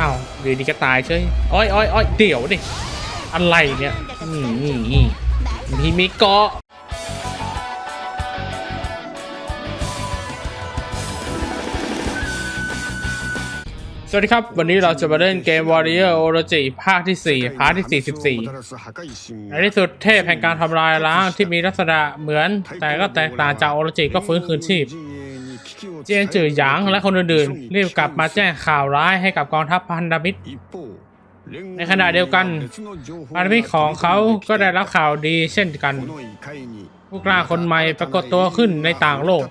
อ้าวอยู่ดีก็ตายเฉยอ้อยอ้อยอ้อยเดี๋ยวดิอะไรเนี่ยนี่นี่มีมิเกาะสวัสดีครับ วันนี้เราจะมาเล่นเกม Warrior Orochi ภาคที่ 4 พาร์ทที่ 44ในที่สุดเทพแห่งการทำลายล้างที่มีลักษณะเหมือน แต่ก็แตกต่างจากโอโรจิก็ฟื้นคืนชีพ เจียนจือหยางและคนอื่นๆรีบกลับมาแจ้งข่าวร้ายให้กับกองทัพพันธมิตร ในขณะเดียวกันพันธมิตรของเขาก็ได้รับข่าวดีเช่นกัน ผู้กล้าคนใหม่ปรากฏตัวขึ้นในต่างโลก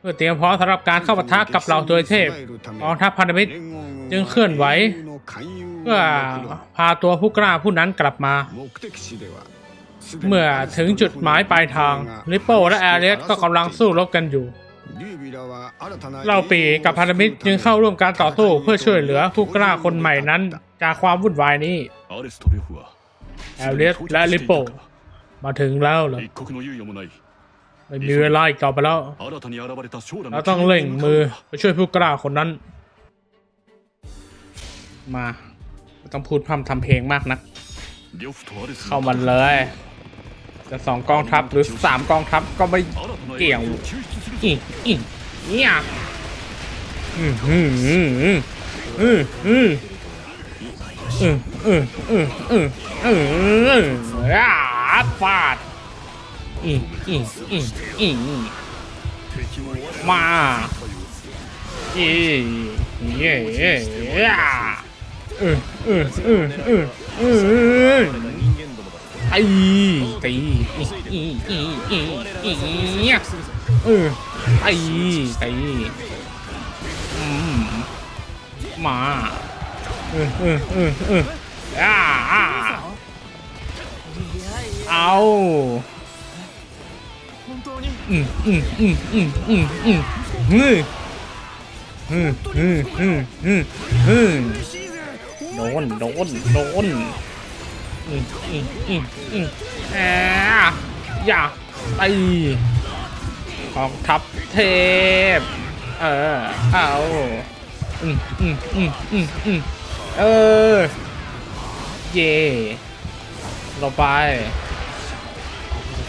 เพื่อเตรียมพร้อมสำหรับการเข้าปะทะกับเหล่าตัวเทพกองทัพพันธมิตรจึงเคลื่อนไหวเพื่อพาตัวผู้กล้าผู้นั้นกลับมาเมื่อถึงจุดหมายปลายทางลิปโป้และแอเรียสก็กำลังสู้รบกันอยู่ เล่าปีกับพันธมิตรจึงเข้าร่วมการต่อสู้เพื่อช่วยเหลือผู้กล้าคนใหม่นั้น จากความวุ่นวายนี้แอลเลสและลิปโป มาถึงแล้วเหรอไม่มีเวลาอีกต่อไปแล้ว เราต้องเล่งมือไปช่วยผู้กล้าคนนั้น มา ต้องพูดพร่ำทำเพลงมากนะัก เข้ามันเลย จะสองกองทัพหรือสามกองทัพก็ไม่เกี่ยวอีอีเนี่ยอืมอืมอืมอืมอืมอืมอืมอืมอืมอืมอืมอ่าฟาดอีอีอีอีมาอีเย่อืมอืมอืมอืมอืม ไอ้ตีอีอีอีอีอีเออไอ้ตีมาเออเออเออเอออ่าเอาอืมอืมอืมอืมอืมอืมอืมอืมอืมอืมอืมอืมโดนโดนโดน อืมอืมอืมอืมแอะอย่าไปกองทับเทพ เออ เอาอืมอืมอืมอืมอืมเออ เย่เราไป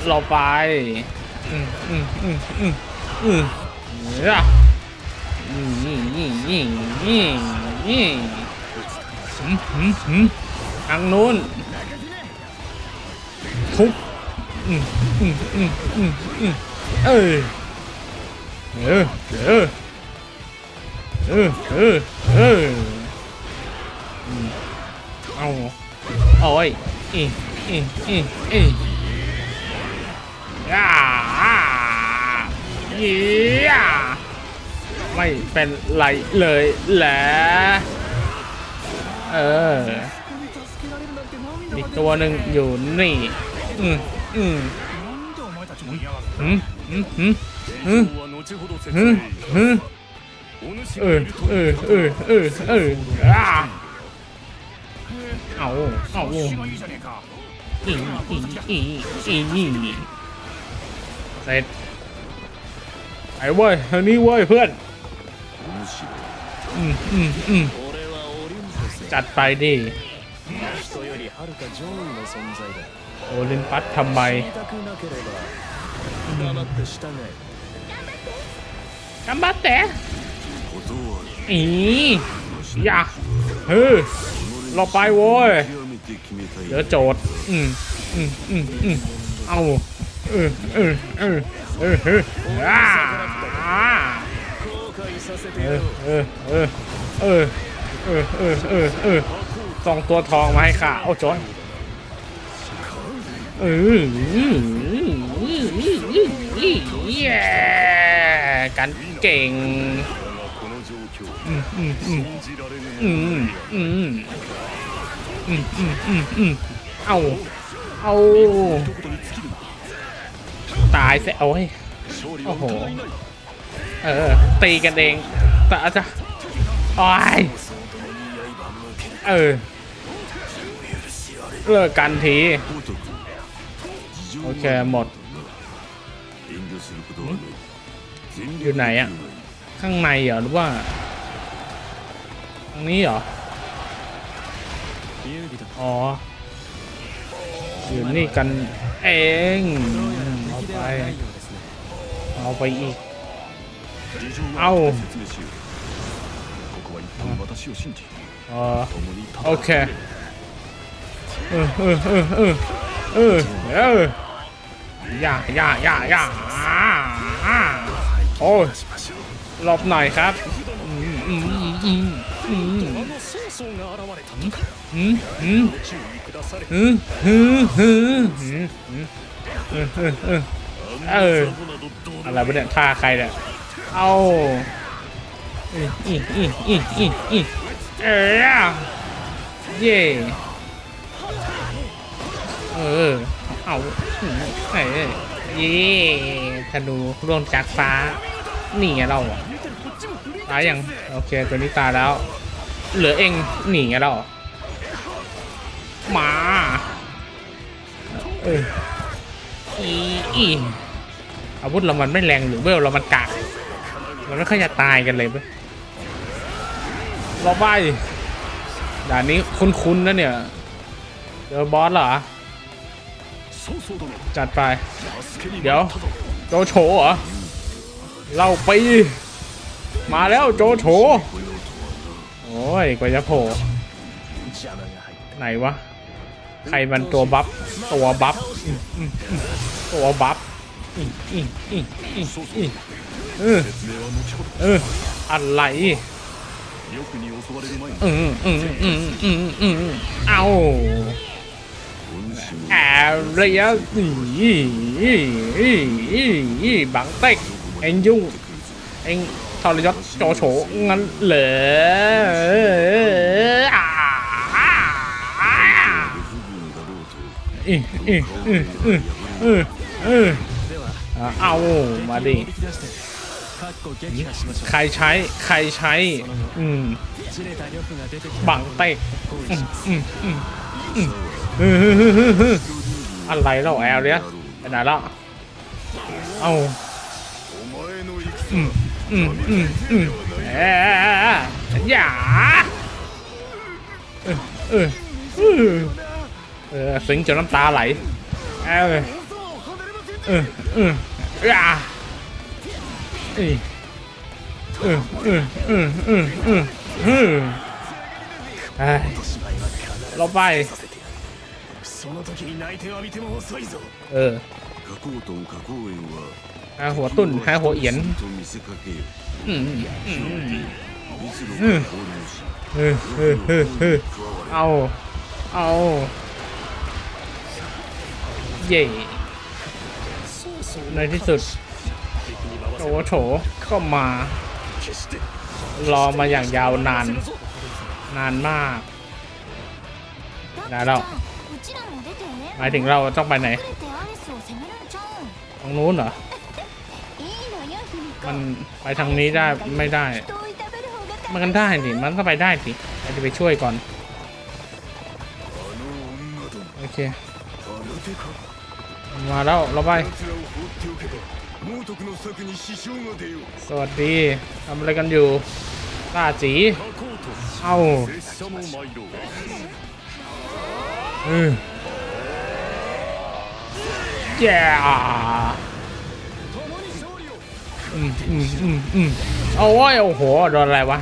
เราไป อืมอืมอืมอืมอืมเอืมอืมอืมอืมอืนี่นี่ทางนู้น ทุบอืมอืมอืมอืมอืมเออเออเออเออเออเอออืมเอาเอาไว้อีอีอีอีย่าเยี่ยไม่เป็นไรเลยแหละเอออีกตัวหนึ่งอยู่นี่ อืมอืมอืมอืมอืมอืมอืมอืมเออเออเออเออเออเอาเอาอีอีอีอีอีเสร็จไอ้เว้ยทางนี้เว้ยเพื่อนอืมอืมอืมจัดไปดิ โอลิมปัสทำไมกำบัตแตอีอยากเฮ้ยเราไปโว้ยเดี๋ยวโจดอืมอืมอืมอืมเอาเออเออเออเออเอออ่าเออเออเออเออเออเออสองตัวทองมาให้ข้าเอาโจท เออการเก่งเอาเอาตายเสีโอ้ยโอ้โห เออ ตีกันเองแต่อาจจะอ้ยเออ เลิกกันที โอเคหมด อยู่ไหนอะข้างในเหรอหรือว่าตรงนี้เหรอ อ๋อ อยู่นี่กันเอง เอาไป เอาไปอีก เอาโอเค เออเออเออเออเออ ย่าย่าย่าย่าโอ้ยหลบหน่อยครับเอออะไรวะเนี่ยท่าใครเนี่ยเอาอีอีอีอีอีเออเย่เออ เอาเอ้ยเย่ธนูร่วงจากฟ้า นี่ไงเราตายยังโอเคตัวนี้ตายแล้ว เหลือเองหนีไงเรามาเอออีอีอาวุธเรามันไม่แรงหรือเวลเรามันกากมันไม่ค่อยจะตายกันเลยเว้ยเราไปด่านนี้คุ้นๆนะเนี่ยเจอบอสเหรอ จัดไป เดี๋ยว โจโฉเหรอเล่าปีมาแล้วโจโฉโอ้ยกว่าจะโผล่ไหนวะ ใครมันตัวบัฟตัวบัฟตัวบัฟเอออะไรอืมอืมอืมอืมอืมอืมเอา แอบเรียนี่บังเต็กเอ็งยุ่งเอ็งทรยศโจโฉงั้นเหรอเอามาดิใครใช้ ใครใช้ อืมบังเต็กอืมอืมอืม ฮึฮึฮึฮึฮึอะไรเล่าแอลเนี่ยขนาดละเอาอืมอืมอืมอืมเอ๊ะอย่าเออเออเออสิงจนน้ำตาไหลเออเออเอออ่าเออเออเออเออเออเออเราไป その時に泣いて浴びても遅いぞ เออ 加工トン加工園は หาหัวตุ้นหาหัวเอียน と見せかけよ อืมอืม 密路から放流し เออเออเออเออ 加われ เอา เอา เย่ในที่สุดโอโฉก็มา 決して รอมาอย่างยาวนาน นานมาก だってじゃあうちらも出て หมายถึงเราต้องไปไหนตรงนู้นเหรอ มันไปทางนี้ได้ไม่ได้มันกันได้สิมันก็ไปได้สิเราจะไปช่วยก่อน โอเค มาแล้วเราไป สวัสดีทำอะไรกันอยู่ตาจี เอาเออ แจ่อืมอืมอืมอ๋อวะยโอ้โหโดนอะไรวะ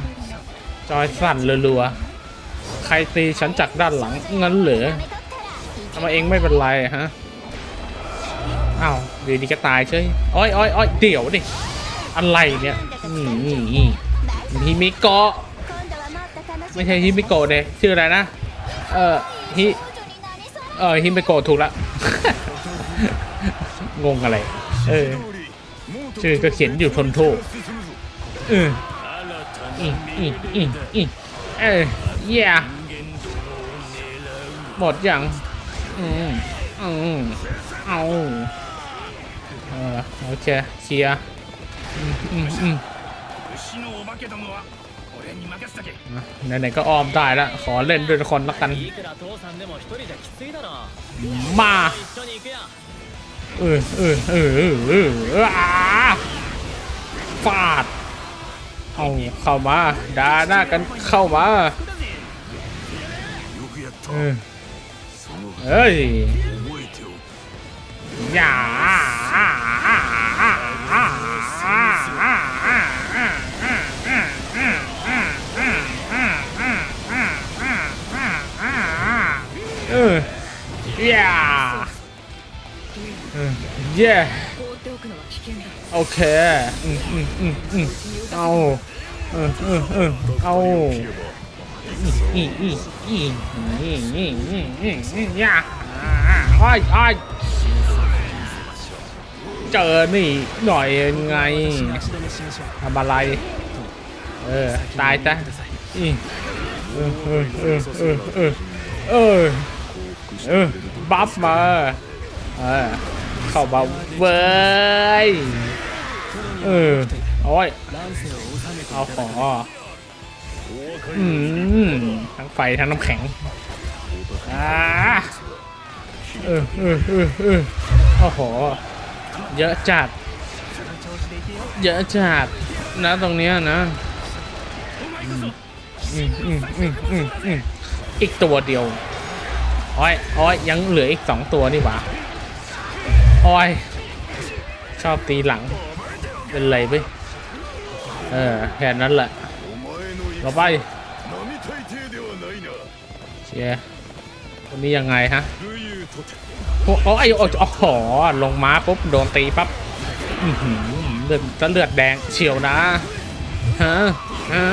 จอยสั่นรัวๆ ใครตีฉันจากด้านหลังงั้นเหรอทำไมเองไม่เป็นไรฮะอ้าวดีดีก็ตายเฉยอ้อยอ้อยอ้อยเดี๋ยวดิ อะไรเนี่ยนี่นี่ฮิมิโกะไม่ใช่ฮิมิโกะเนี่ยชื่ออะไรนะ เออฮิ เออฮิมิโกะถูกละ งงอะไร เออ ชื่อก็เขียนอยู่ทนโทษเอออีอีอีอีเออเย่หมดอย่างอืมอืมเอาเออโอเคเชียอืมอืมไหนๆก็ออมได้ละขอเล่นด้วยคนละกัน มา เออเออเออเออเออเฟาดเอาเข้ามาด่าหน้ากันเข้ามาเอ้ยอย่าเอออย่า เย่โอเคอืมอืมอืมอืมเอาเออเอาอเออเอาอีอีอีอีอีอีอีอีอย่าอ้อยอ้อยเจอนี่หน่อยไงทำอะไร เออ ตายจ้ะอีเออเออเออเออเออเออบัฟมาเออ ข้าบาเว้ยเออโอ้ยเอาของอืมทั้งไฟทั้งน้ำแข็งอ่าเออเออเออเออโอ้โหเยอะจัด เยอะจัดนะตรงเนี้ยนะอีกตัวเดียวอ้อยอ้อยยังเหลืออีกสองตัวนี่หว่า โอ้ยชอบตีหลัง เป็นไรไปเออแค่นั้นแหละเราไปเชียวันนี้ยังไงฮะโอ้โอ้ไอ้โอ้โหลงม้าปุ๊บโดนตีปั๊บเลือดจะเลือดแดงเฉียวนะฮะฮะ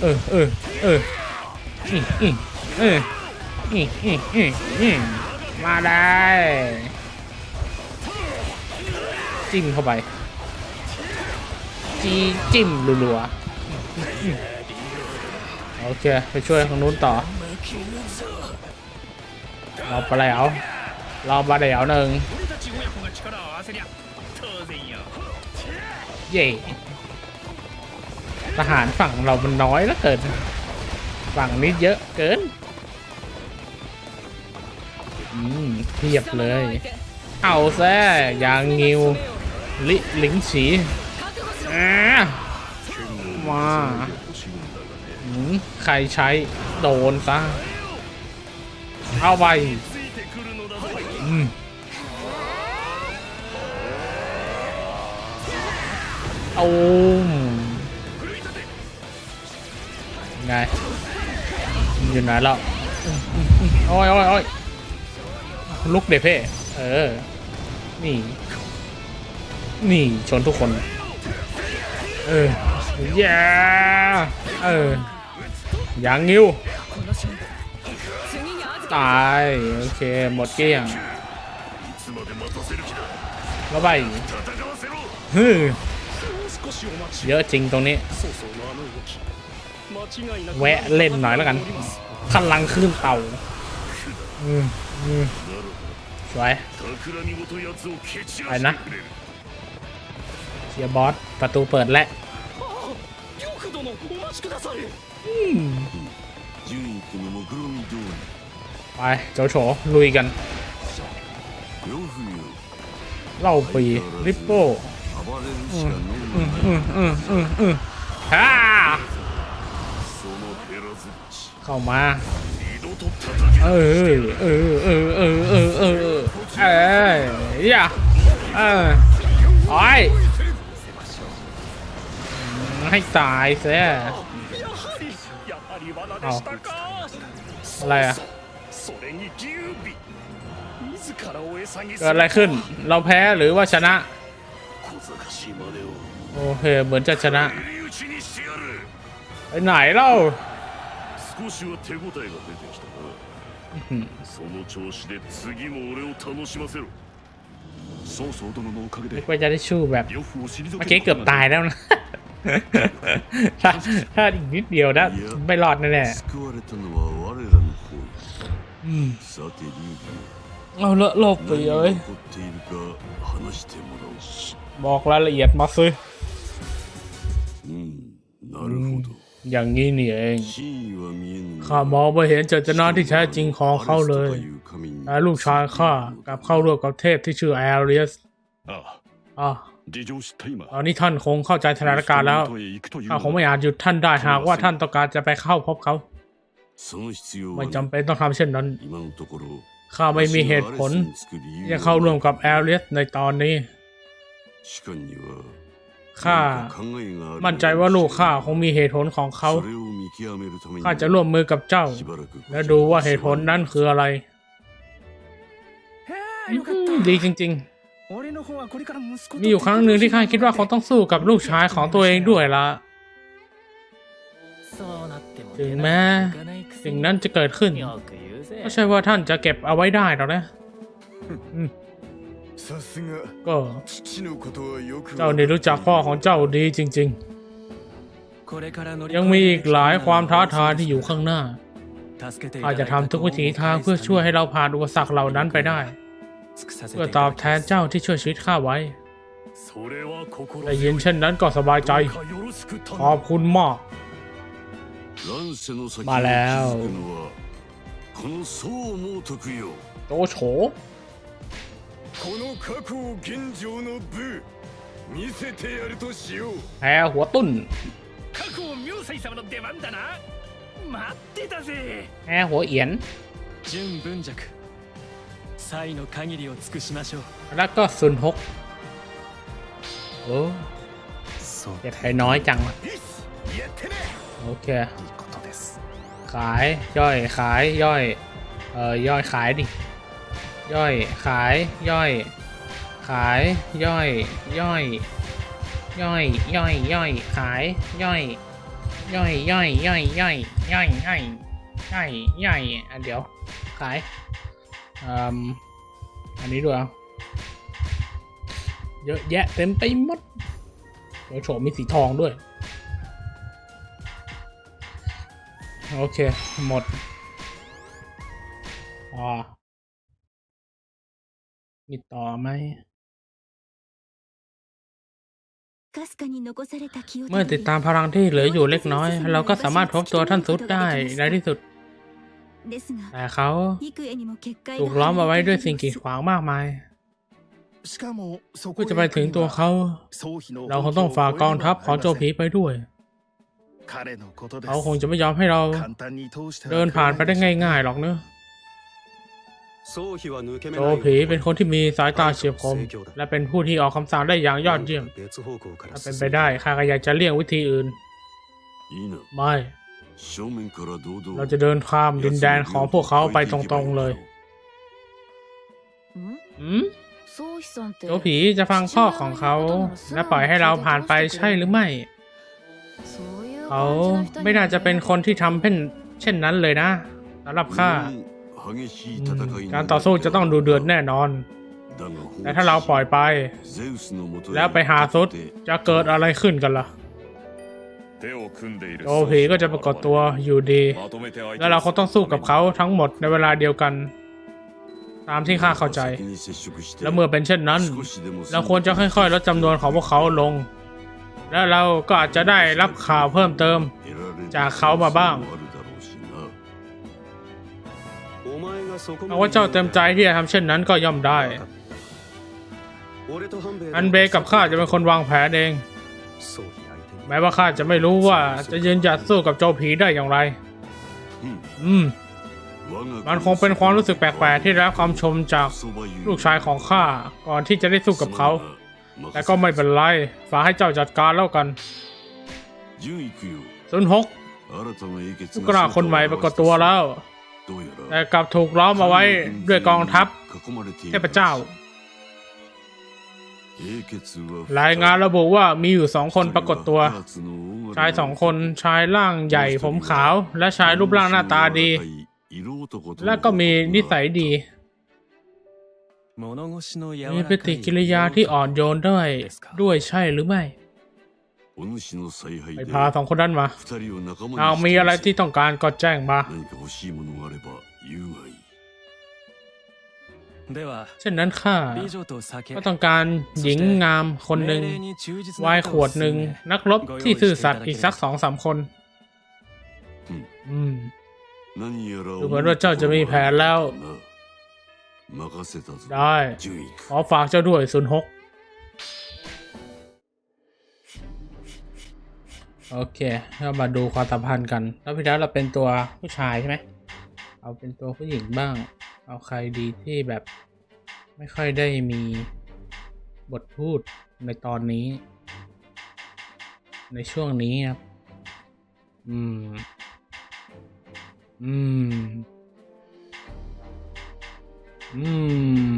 เออเออเออเออ มาได้จิ้มเข้าไป จีจิ้มรัวๆ โอเค ไปช่วยทางนู้นต่อ เราไปแล้ว เราไปแล้วหนึ่งเย่ทหารฝั่งเรามันน้อยแล้วเกิน ฝั่งนี้เยอะเกิน เทียบเลย เอาแซ่ยางงิว ลิลิงฉีมาใครใช้โดนซะ เอาไปโอ้มไง อยู่ไหนแล้วโอ้ยโอ้ยโอ้ย ลุกเดเพ่เออ นี่ นี่ชนทุกคน เอออย่าเอออย่างงิ้ว ตาย โอเค หมดเกลี้ยงแล้วไปฮึเยอะจริงตรงนี้ แวะเล่นหน่อยแล้วกันพลังขึ้นเต่า อืม สวยไปนะเชียร์บอส ประตูเปิดแล้วไปโจโฉลุยกัน เล่าปีริปโป้ฮ่าเข้ามา เออเออเออเออเออเออเออเอออย่าเออไอ้ให้ตายเสียเอาอะไรอะเกิดอะไรขึ้น เราแพ้หรือว่าชนะ โอเค เหมือนจะชนะ ไปไหนเล่า 少しは手応えが出てきたなその調子で次も俺を楽しませろ曹操殿のおかげで ว่าจะได้ชู้แบบ 呂布を退 เมื่อ け กี้ る เกือบตายแล้วนะ ถ้าถ้าอีกนิดเดียวนะไม่รอดแน่ 救われたのは我らの方 ๆอืม さて劉備 เอาละโลบไป 何 เล が ย 起こっているか話してもらおう บอกรายละเอียดมาซิ うんなるほど อย่างนี้นี่เอง ข้ามองไปเห็นเจตนาที่แท้จริงของเขาเลยและลูกชายข้ากับเข้าร่วมกับเทพที่ชื่อแอเรียสอะตอนนี้ท่านคงเข้าใจสถานการณ์แล้วข้าคงไม่อาจหยุดท่านได้หากว่าท่านต้องการจะไปเข้าพบเขา ไม่จำเป็นต้องทำเช่นนั้น ข้าไม่มีเหตุผลจะเข้าร่วมกับแอเรียสในตอนนี้ ข้ามั่นใจว่าลูกข้าคงมีเหตุผลของเขา ข้าจะร่วมมือกับเจ้า และดูว่าเหตุผลนั้นคืออะไร ดีจริง ๆ มีอยู่ครั้งหนึ่งที่ข้าคิดว่าเขาต้องสู้กับลูกชายของตัวเองด้วยละถึงแม้สิ่งนั้นจะเกิดขึ้น ก็ใช่ว่าท่านจะเก็บเอาไว้ได้หรอกนะ ก็เจ้านี่รู้จักพ่อของเจ้าดีจริง ๆ ยังมีอีกหลายความท้าทายที่อยู่ข้างหน้าอาจจะทำทุกวิถีทางเพื่อช่วยให้เราผ่านอุปสรรคเหล่านั้นไปได้ เพื่อตอบแทนเจ้าที่ช่วยชีวิตข้าไว้แต่เย็นเช่นนั้นก็สบายใจ ขอบคุณมาก มาแล้วโตโฉ この過去を現状の部見せてやるとしよう แพ้หัวตุ้น 過去を明細様の出番だな待ってたぜ แพ้หัวเอียน 純文弱才の限りを尽くしましょう แล้วก็ซุนฮกโอ้ そう เจ็บไปน้อยจัง よしやってね โอเค いいことです ขายย่อยขายย่อยเอ่อย่อยขายดิ ย่อย ขาย ย่อย ขาย ย่อย ย่อย ย่อย ย่อย ย่อย ขาย ย่อย ย่อย ย่อย ย่อย ย่อย ย่อย ย่อย ย่อย ย่อยอันเดี๋ยว ขายอันนี้ด้วยเอาเยอะแยะเต็มไปหมดเดี๋ยวโฉมมีสีทองด้วย โอเค หมด อ่า มีต่อไหมเมื่อติดตามพลังที่เหลืออยู่เล็กน้อย เราก็สามารถพบตัวท่านซุดได้ในที่สุด แต่เขาถูกล้อมเอาไว้ด้วยสิ่งกีดขวางมากมายเพื่อจะไปถึงตัวเขา เราคงต้องฝากกองทัพของโจผีไปด้วย เขาคงจะไม่ยอมให้เรา เดินผ่านไปได้ง่ายๆหรอกเนอะ โซผีเป็นคนที่มีสายตาเฉียบคม และเป็นผู้ที่ออกคำสั่งได้อย่างยอดเยี่ยม ถ้าเป็นไปได้ข้าก็อยากจะเลี่ยงวิธีอื่น ไม่ เราจะเดินข้ามดินแดนของพวกเขาไปตรงๆเลยโซผีจะฟังข้อของเขา และปล่อยให้เราผ่านไปใช่หรือไม่ เขาไม่น่าจะเป็นคนที่ทำเพ่นเช่นนั้นเลยนะสำหรับข้า การต่อสู้จะต้องดูเดือดแน่นอน แต่ถ้าเราปล่อยไป แล้วไปหาซุดจะเกิดอะไรขึ้นกันล่ะโอผีก็จะปรากฏตัวอยู่ดี แล้วเราคงต้องสู้กับเขาทั้งหมดในเวลาเดียวกัน ตามที่ข้าเข้าใจ และเมื่อเป็นเช่นนั้น เราควรจะค่อยๆลดจำนวนของพวกเขาลง และเราก็อาจจะได้รับข่าวเพิ่มเติม จากเขามาบ้าง เอาว่าเจ้าเต็มใจที่จะทำเช่นนั้นก็ย่อมได้ อันเบกับข้าจะเป็นคนวางแผนเอง แม้ว่าข้าจะไม่รู้ว่าจะยืนหยัดสู้กับเจ้าผีได้อย่างไร อืม มันคงเป็นความรู้สึกแปลกๆที่รับความชมจากลูกชายของข้าก่อนที่จะได้สู้กับเขา แต่ก็ไม่เป็นไร ฝากให้เจ้าจัดการแล้วกันซุนฮกลูกกระคนใหม่ปรากฏตัวแล้ว แต่กลับถูกล้อมเอาไว้ด้วยกองทัพเทพเจ้ารายงานระบุว่ามีอยู่สองคนปรากฏตัว ชายสองคนชายร่างใหญ่ผมขาว และชายรูปร่างหน้าตาดี และก็มีนิสัยดีมีปฏิกิริยาที่อ่อนโยนด้วยด้วยใช่หรือไม่ ไปพาสองคนนั้นมาเอามีอะไรที่ต้องการก็แจ้งมาเช่นนั้นข้าก็ต้องการหญิงงามคนหนึ่งวายขวดหนึ่งนักรบที่ซื่อสัตย์อีกสักสองสามคนดูเหมือนว่าเจ้าจะมีแผนแล้ว ได้ขอฝากเจ้าด้วยศูนย์หก โอเคเรามาดูความสัมพันธ์กันแล้วพี่แล้วเราเป็นตัวผู้ชายใช่ไหมเอาเป็นตัวผู้หญิงบ้าง เอาใครดีที่แบบไม่ค่อยได้มีบทพูดในตอนนี้ ในช่วงนี้ครับ อืม อืม อืม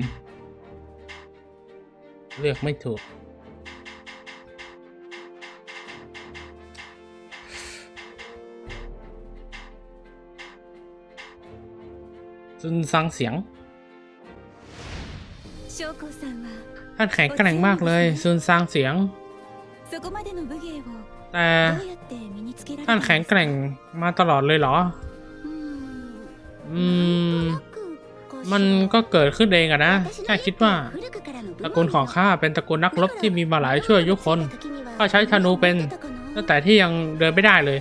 เลือกไม่ถูก จนฟังเสียง ท่านแข็งแกร่งมากเลยซุนซางเสียง แต่ท่านแข็งแกร่งมาตลอดเลยเหรอ อืม มันก็เกิดขึ้นเองอะนะข้าคิดว่าตระกูลของข้าเป็นตระกูลนักรบที่มีมาหลายชั่วยุคคนข้าใช้ธนูเป็นตั้งแต่ที่ยังเดินไม่ได้เลย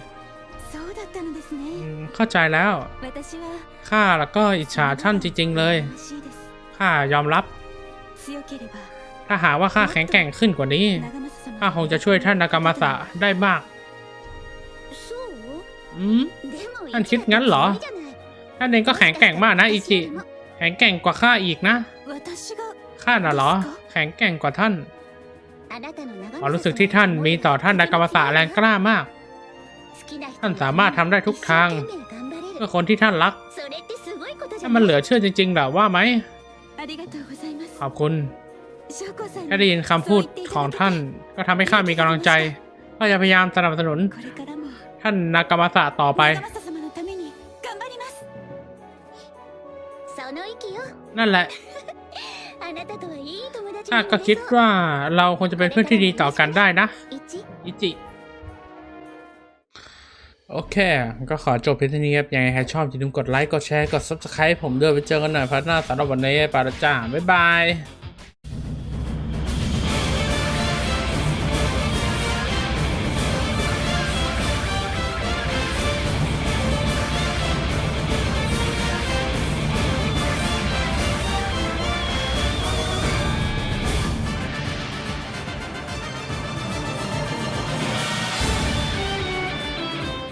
เข้าใจแล้ว ข้าแล้วก็อิจฉาท่านจริง ๆ เลย ข้ายอมรับ ถ้าหาว่าข้าแข็งแกร่งขึ้นกว่านี้ ข้าคงจะช่วยท่านนากามาสะได้มาก อืมท่านคิดงั้นเหรอ ท่านเองก็แข็งแกร่งมากนะอิจิ แข็งแกร่งกว่าข้าอีกนะ ข้าน่ะเหรอ แข็งแกร่งกว่าท่านควารู้สึกที่ท่านมีต่อท่านนากามาสะแรงกล้ามาก ท่านสามารถทำได้ทุกทาง ก็คนที่ท่านรักถ้ามันเหลือเชื่อจริงๆหรอว่าไหมขอบคุณแค่ได้ยินคำพูดของท่าน ก็ทำให้ข้ามีกำลังใจก็จะพยายามสนับสนุน ท่านนากามาสะต่อไป นั่นแหละข้าก็คิดว่าเราคงจะเป็นเพื่อนที่ดีต่อกันได้นะ อิจิ โอเค ก็ขอจบเพียงเท่านี้ครับ ยังไงใครชอบอย่าลืมกดไลค์ กดแชร์ กด subscribe ผมด้วยไปเจอกันหน่อยพัฒนาสำหรับวันนี้ไปและจ้า บ๊ายบาย